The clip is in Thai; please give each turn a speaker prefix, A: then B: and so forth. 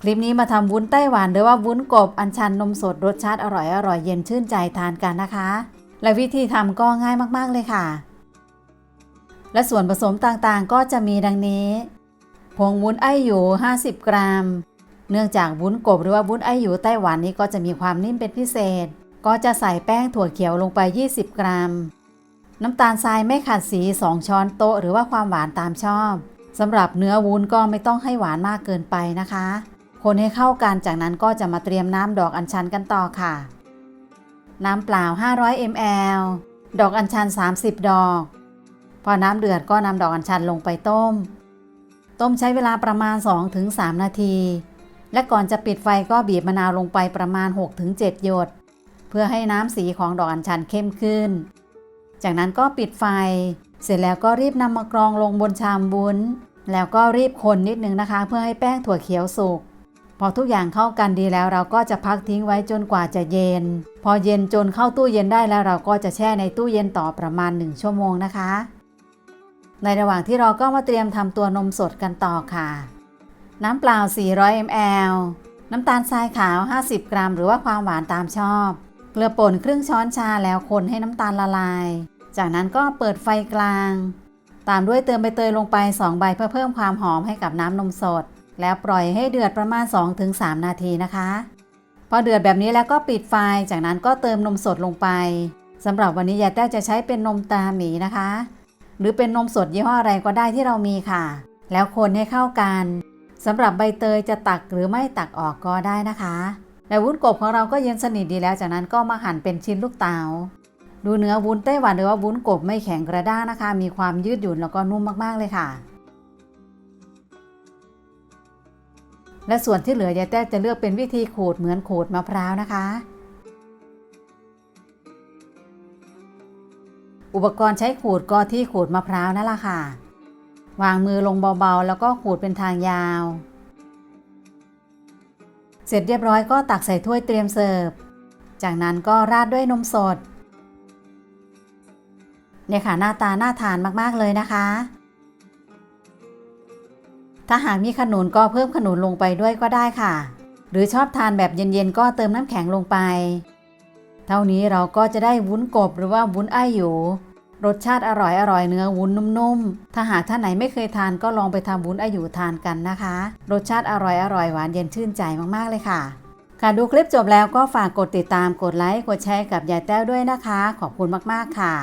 A: คลิปนี้มาทำวุ้นไต้หวันหรือว่าวุ้นกบอัญชันนมสดรสชาติอร่อยอร่อยเย็นชื่นใจทานกันนะคะ และวิธีทำก็ง่ายมากๆเลยค่ะ และส่วนผสมต่างๆก็จะมีดังนี้ ผงวุ้นไอหยู50 กรัม เนื่องจากวุ้นกบหรือว่าวุ้นไอหยูไต้หวันนี้ก็จะมีความนิ่มเป็นพิเศษ ก็จะใส่แป้งถั่วเขียวลงไป 20 กรัม น้ำตาลทรายไม่ขัดสี 2 ช้อนโต๊ะหรือว่าความหวานตามชอบสำหรับเนื้อวุ้นก็ไม่ต้องให้หวานมากเกินไปนะคะ คนให้เข้ากันจากนั้นก็จะมาเตรียมน้ำดอกอัญชันกันต่อค่ะ น้ำเปล่า 500 ml ดอกอัญชัน 30 ดอก พอน้ำเดือดก็นำดอกอัญชันลงไปต้ม ต้มใช้เวลาประมาณ 2-3 นาที และก่อนจะปิดไฟก็บีบมะนาวลงไปประมาณ 6-7 หยด เพื่อให้น้ำสีของดอกอัญชันเข้มขึ้น จากนั้นก็ปิดไฟ เสร็จแล้วก็รีบนำมากรองลงบนชามวุ้น แล้วก็รีบคนนิดนึงนะคะ เพื่อให้แป้งถั่วเขียวสุก พอทุกอย่างเข้ากันดีแล้วเราก็จะพักทิ้งไว้จนกว่าจะเย็น พอเย็นจนเข้าตู้เย็นได้แล้วเราก็จะแช่ในตู้เย็นต่อประมาณ 1 ชั่วโมงนะคะ ในระหว่างที่เราก็มาเตรียมทำตัวนมสดกันต่อค่ะ น้ำเปล่า 400 ml น้ำตาลทรายขาว 50 กรัม หรือว่าความหวานตามชอบ เกลือป่นครึ่งช้อนชาแล้วคนให้น้ำตาลละลาย จากนั้นก็เปิดไฟกลาง ตามด้วยเติมใบเตยลงไป 2 ใบเพื่อเพิ่มความหอมให้กับน้ำนมสด แล้วปล่อยให้เดือดประมาณ 2-3 นาทีนะคะ พอเดือดแบบนี้แล้วก็ปิดไฟ จากนั้นก็เติมนมสดลงไปสำหรับวันนี้ยายแต้วจะใช้เป็นนมตาหมีนะคะ หรือเป็นนมสดยี่ห้ออะไรก็ได้ที่เรามีค่ะ แล้วคนให้เข้ากันสำหรับใบเตยจะตักหรือไม่ตักออกก็ได้นะคะและวุ้นกบของเราก็เย็นสนิทดีแล้ว จากนั้นก็มาหั่นเป็นชิ้นลูกเตา๋าดูเนื้อวุ้นไต้หวันหรือว่าวุ้นกบไม่แข็งกระด้างนะคะ มีความยืดหยุ่นแล้วก็นุ่มมากๆเลยค่ะ และส่วนที่เหลือยายแต้จะเลือกเป็นวิธีขูดเหมือนขูดมะพร้าวนะคะ อุปกรณ์ใช้ขูดก็ที่ขูดมะพร้าวนั่นแหละค่ะ วางมือลงเบาๆ แล้วก็ขูดเป็นทางยาว เสร็จเรียบร้อยก็ตักใส่ถ้วยเตรียมเสิร์ฟ จากนั้นก็ราดด้วยนมสดเนี่ยค่ะหน้าตาน่าทานมากๆเลยนะคะ ถ้าหากมีขนุนก็เพิ่มขนุนลงไปด้วยก็ได้ค่ะ หรือชอบทานแบบเย็นๆก็เติมน้ำแข็งลงไป เท่านี้เราก็จะได้วุ้นกบหรือว่าวุ้นไอ้ายหยูรสชาติอร่อยอร่อยเนื้อวุ้นนุ่มๆ ถ้าหากท่านไหนไม่เคยทานก็ลองไปทำวุ้นไอ้ายหยูทานกันนะคะ รสชาติอร่อยอร่อยหวานเย็นชื่นใจมากๆเลยค่ะค่ะดูคลิปจบแล้วก็ฝากกดติดตามกดไลค์กดแชร์กับยายแต้วด้วยนะคะ ขอบคุณมากๆค่ะ